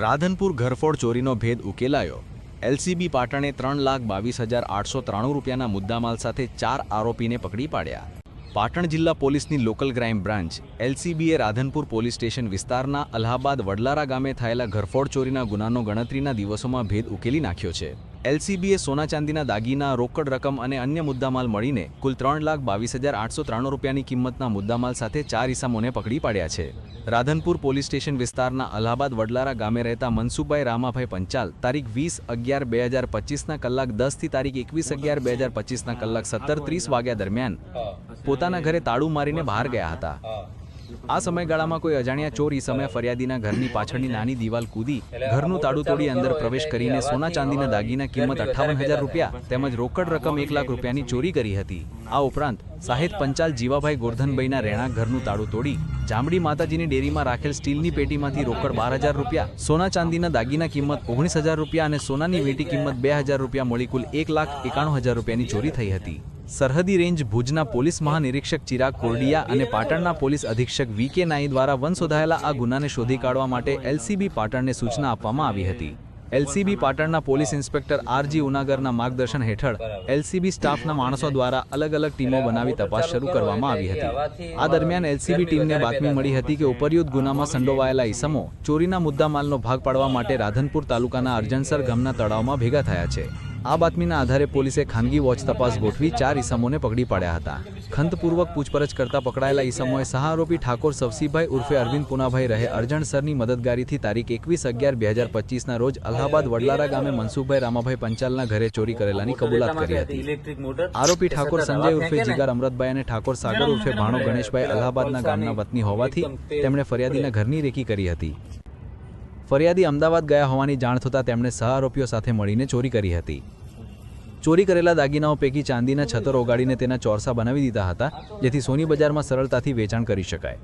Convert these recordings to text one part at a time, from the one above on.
રાધનપુર ઘરફોડ ચોરીનો ભેદ ઉકેલાયો. એલસીબી પાટણે ત્રણ લાખ બાવીસ હજાર આઠસો ત્રાણું રૂપિયાના મુદ્દામાલ સાથે ચાર આરોપીને પકડી પાડ્યા. પાટણ જિલ્લા પોલીસની લોકલ ક્રાઇમ બ્રાન્ચ, એલસીબીએ રાધનપુર પોલીસ સ્ટેશન વિસ્તારના અલ્હાબાદ વડલારા ગામે થયેલા ઘરફોડ ચોરીના ગુનાનો ગણતરીના દિવસોમાં ભેદ ઉકેલી નાખ્યો છે. એલસીબીએ સોના ચાંદીના દાગીના, રોકડ રકમ અને અન્ય મુદ્દામાલ મળીને કુલ ત્રણ લાખ બાવીસ હજાર આઠસો ત્રાણું રૂપિયાની કિંમતના મુદ્દામાલ સાથે ચાર ઇસામોને પકડી પાડ્યા છે. રાધનપુર પોલીસ સ્ટેશન વિસ્તારના અલ્હાબાદ વડલારા ગામે રહેતા મનસુખભાઈ રામાભાઈ પંચાલ તારીખ વીસ અગિયાર બે હજાર પચીસના કલાક દસથી તારીખ એકવીસ અગિયાર બે હજાર પચીસના કલાક સત્તર ત્રીસ વાગ્યા દરમિયાન પોતાના ઘરે તાળું મારીને બહાર ગયા હતા. આ સમયગાળામાં કોઈ અજાણ્યા ચોર સમયે ફરિયાદીના ઘરની પાછળની નાની દિવાલ કૂદી, ઘરનું તાળું તોડી અંદર પ્રવેશ કરીને સોના ચાંદીના દાગીના કિંમત અઠ્ઠાવન હજાર રૂપિયા તેમજ રોકડ રકમ એક લાખ રૂપિયાની ચોરી કરી હતી. આ ઉપરાંત સાહિત પંચાલ જીવાભાઈ ગોરધનભાઈના રહેણાંક ઘરનું તાળું તોડી જામડી માતાજીની ડેરીમાં રાખેલ સ્ટીલની પેટીમાંથી રોકડ બાર હજાર રૂપિયા, સોના ચાંદીના દાગીના કિંમત ઓગણીસ હજાર રૂપિયા અને સોનાની વેટી કિંમત બે હજાર રૂપિયા મળી એક લાખ એકાણું હજાર રૂપિયાની ચોરી થઈ હતી. સરહદી રેન્જ ભુજના પોલીસ મહાનિરીક્ષક ચિરાગ કોરડિયા અને પાટણના પોલીસ અધિક્ષક વી કે નાઈ દ્વારા વન શોધાયેલા આ ગુનાને શોધી કાઢવા માટે એલસીબી પાટણને સૂચના આપવામાં આવી હતી. એલસીબી પાટણના પોલીસ ઇન્સ્પેક્ટર આરજી ઉનાગરના માર્ગદર્શન હેઠળ એલસીબી સ્ટાફના માણસો દ્વારા અલગ અલગ ટીમો બનાવી તપાસ શરૂ કરવામાં આવી હતી. આ દરમિયાન એલસીબી ટીમને બાતમી મળી હતી કે ઉપરયુક્ત ગુનામાં સંડોવાયેલા ઈસમો ચોરીના મુદ્દામાલનો ભાગ પાડવા માટે રાધનપુર તાલુકાના અરજણસર ગામના તળાવમાં ભેગા થયા છે. આ બાતમીના આધારે પોલીસે ખાનગી વોચ તપાસ ગોઠવી ચાર ઈસમોને પકડી પાડ્યા હતા. ખંતપૂર્વક પૂછપરછ કરતા પકડાયેલા ઈસમોએ સહ આરોપી ઠાકોર સવસીભાઈ ઉર્ફે અરવિંદ પુનાભાઈ રહે અરજણસરની મદદગારીથી તારીખ એકવીસ અગિયાર બે હજાર પચીસના રોજ અલ્હાબાદ વડલારા ગામે મનસુખભાઈ રામાભાઈ પંચાલના ઘરે ચોરી કરેલાની કબૂલાત કરી હતી. આરોપી ઠાકોર સંજય ઉર્ફે જીગાર અમરતભાઈ અને ઠાકોર સાગર ઉર્ફે ભાણો ગણેશભાઈ અલ્હાબાદના ગામના વતની હોવાથી તેમણે ફરિયાદીના ઘરની રેકી કરી હતી. ફરિયાદી અમદાવાદ ગયા હોવાની જાણ થતાં તેમણે સહ આરોપીઓ સાથે મળીને ચોરી કરી હતી. ચોરી કરેલા દાગીનાઓ પૈકી ચાંદીના છતર ઓગાડીને તેના ચોરસા બનાવી દીધા હતા, જેથી સોની બજારમાં સરળતાથી વેચાણ કરી શકાય.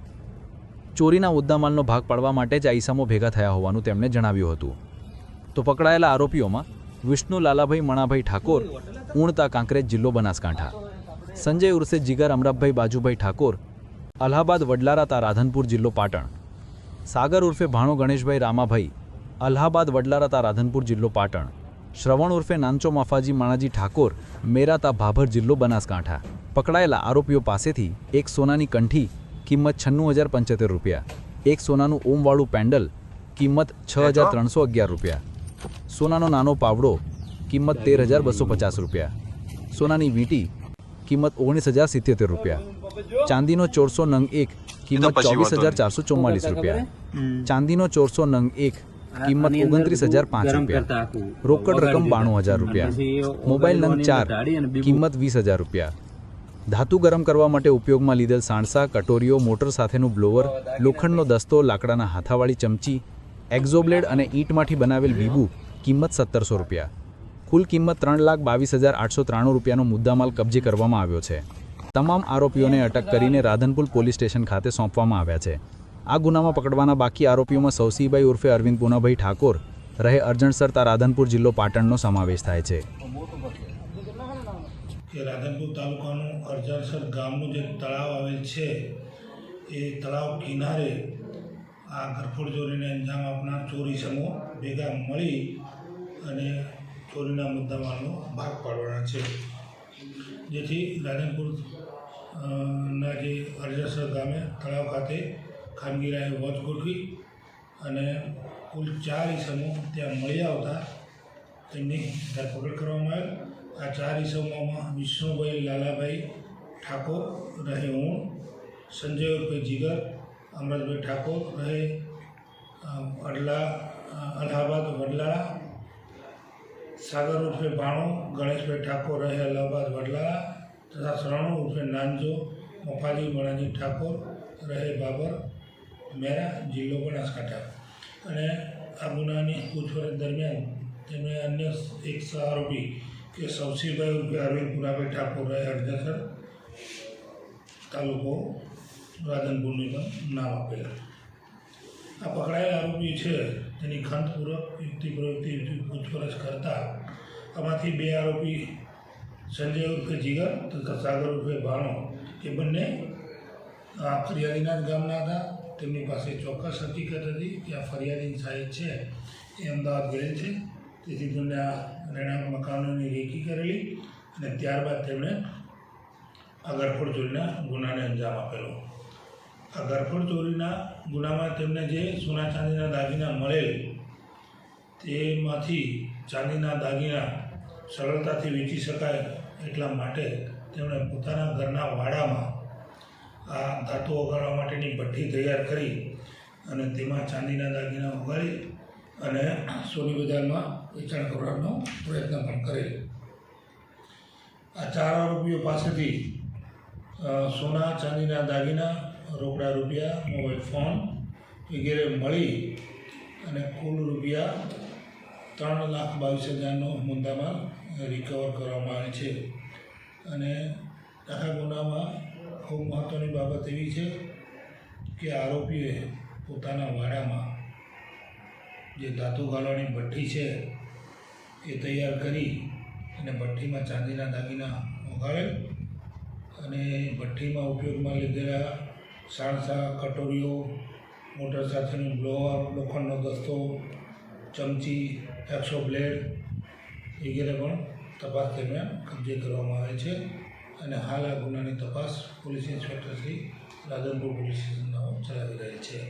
ચોરીના મુદ્દામાલનો ભાગ પાડવા માટે જ આ ઈસમો ભેગા થયા હોવાનું તેમણે જણાવ્યું હતું. તો પકડાયેલા આરોપીઓમાં વિષ્ણુ લાલાભાઈ મણાભાઈ ઠાકોર ઉણતા કાંકરેજ જિલ્લો બનાસકાંઠા. સંજય ઉર્સે જીગર અમરાભાઈ બાજુભાઈ ઠાકોર, અલ્હાબાદ વડલારા તા રાધનપુર જિલ્લો પાટણ. સાગર ઉર્ફે ભાણો ગણેશભાઈ રામાભાઈ, અલ્હાબાદ વડલારા તા રાધનપુર જિલ્લો પાટણ, શ્રવણ ઉર્ફે નાનચો માફાજી માણાજી ઠાકોર, મેરાતા ભાભર જિલ્લો બનાસકાંઠા. પકડાયેલા આરોપીઓ પાસેથી એક સોનાની કંઠી, કિંમત છન્નું હજાર પંચોતેર રૂપિયા. એક સોનાનું ઓમવાળું પેન્ડલ, કિંમત છ હજાર ત્રણસો અગિયાર રૂપિયા. સોનાનો નાનો પાવડો, કિંમત તેર હજાર બસો પચાસ રૂપિયા. સોનાની વીંટી, કિંમત ઓગણીસ હજાર સિત્યોતેર રૂપિયા. ચાંદીનો ચોરસો નંગ એક કિંમત ચોવીસ હજાર ચારસો ચુમ્માલીસ રૂપિયા. ચાંદીનો ચોરસો નંગ એક કિંમત ઓગણત્રીસ હજાર પાંચ રૂપિયા. રોકડ રકમ બાણું હજાર રૂપિયા. મોબાઈલ નંગ ચાર કિંમત વીસ હજાર રૂપિયા. ધાતુ ગરમ કરવા માટે ઉપયોગમાં લીધેલ સાણસા કટોરીઓ મોટર સાથેનું બ્લોવર લોખંડનો દસ્તો લાકડાના હાથાવાળી ચમચી એક્ઝોબ્લેડ અને ઈંટમાંથી બનાવેલ બીબુ કિંમત સત્તરસો રૂપિયા. કુલ કિંમત ત્રણ લાખ બાવીસ હજાર આઠસો ત્રાણું રૂપિયાનો મુદ્દામાલ કબજે કરવામાં આવ્યો છે. તમામ આરોપીઓને અટક કરીને રાધનપુર પોલીસ સ્ટેશન ખાતે સોંપવામાં આવ્યા છે. આ ગુનામાં પકડવાના બાકી આરોપીઓમાં સૌસીભાઈ ઉર્ફે અરવિંદ પુનાભાઈ ઠાકોર, રહે અરજણસર તા રાધનપુર જિલ્લો પાટણનો સમાવેશ થાય છે. રાધનપુર તાલુકાનું અરજણસર ગામનું જે તળાવ આવેલ છે, એ તળાવ કિનારે આ ઘરફોડ ચોરીને અંજામ આપનાર ચોરી સમૂહ ભેગા મળી અને ચોરીના મુદ્દામાલનો ભાગ પાડવાના છે. જેથી રાધનપુર ના જે અરજસર ગામે તળાવ ખાતે ખાનગી રાહે વોચ ગોઠવી અને કુલ ચાર ઈસમો ત્યાં મળી આવતા તેમની ધરપકડ કરવામાં આવેલ. આ ચાર ઈસમોમાં વિષ્ણુભાઈ લાલાભાઈ ઠાકોર, રહે હું, સંજય ઉર્ફે જીગર અમરતભાઈ ઠાકોર, રહે અડલા અલ્હાબાદ વડલાળા સાગર ઉર્ફે ભાણો, ગણેશભાઈ ઠાકોર રહે અલ્હાબાદ વડલા તથા શરણુ ઉર્ફે નાનજો, મફાજી મણાજી ઠાકોર રહે બાબર, મેરા, જિલ્લો બનાસકાંઠા. અને આ ગુનાની પૂછપરછ દરમિયાન તેમણે અન્ય એક આરોપી કે સૌસીભાઈ ઉર્ફે અરવિંદ પુરાભાઈ ઠાકોર રહે હરજસર તાલુકો રાધનપુરનું પણ નામ આપેલા. આ પકડાયેલા આરોપી છે, તેની ખંતપૂર્વક યુક્તિ પ્રવૃત્તિ પૂછપરછ કરતા આમાંથી બે આરોપી સંજય ઉર્ફે જીગર તથા સાગર ઉર્ફે ભાણો. એ બંને આ ફરિયાદીના ગામના હતા. તેમની પાસે ચોક્કસ હકીકત હતી કે આ ફરિયાદીની સાહેબ છે, એ અમદાવાદ ગયેલ છે. તેથી તેમને આ રહેણાંક મકાનોની રેકી કરેલી અને ત્યારબાદ તેમણે આ ગરફોડ ચોરીના ગુનાને અંજામ આપેલો. આ ગરફોડ ચોરીના ગુનામાં તેમને જે સોના ચાંદીના દાગીના મળેલ, તેમાંથી ચાંદીના દાગીના સરળતાથી વેચી શકાય એટલા માટે તેમણે પોતાના ઘરના વાડામાં આ ધાતુ ઓગાળવા માટેની ભઠ્ઠી તૈયાર કરી અને તેમાં ચાંદીના દાગીના ઉગાડી અને સોની બજારમાં વેચાણ કરવાનો પ્રયત્ન પણ કરેલો. આ ચાર આરોપીઓ પાસેથી સોના, ચાંદીના દાગીના, રોકડા રૂપિયા, મોબાઈલ ફોન વગેરે મળી અને કુલ રૂપિયા ત્રણ લાખ બાવીસ હજારનો મુદ્દામાં રિકવર કરવામાં આવે છે. અને આખા ગુનામાં ખૂબ મહત્ત્વની બાબત એવી છે કે આરોપીએ પોતાના વાડામાં જે ધાતુ ગાળવાની ભઠ્ઠી છે એ તૈયાર કરી અને ભઠ્ઠીમાં ચાંદીના દાગીના ઓગાળેલ અને ભઠ્ઠીમાં ઉપયોગમાં લીધેલા સાણસા, કટોરીઓ, મોટર સાથેનું બ્લોઅર લોખંડનો દસ્તો, ચમચી એકસો બ્લેડ વગેરે પણ તપાસ દરમિયાન કબજે કરવામાં આવે છે અને હાલ આ ગુનાની તપાસ police inspector Shri Radhanpur police સ્ટેશનના ચલાવી રહી છે.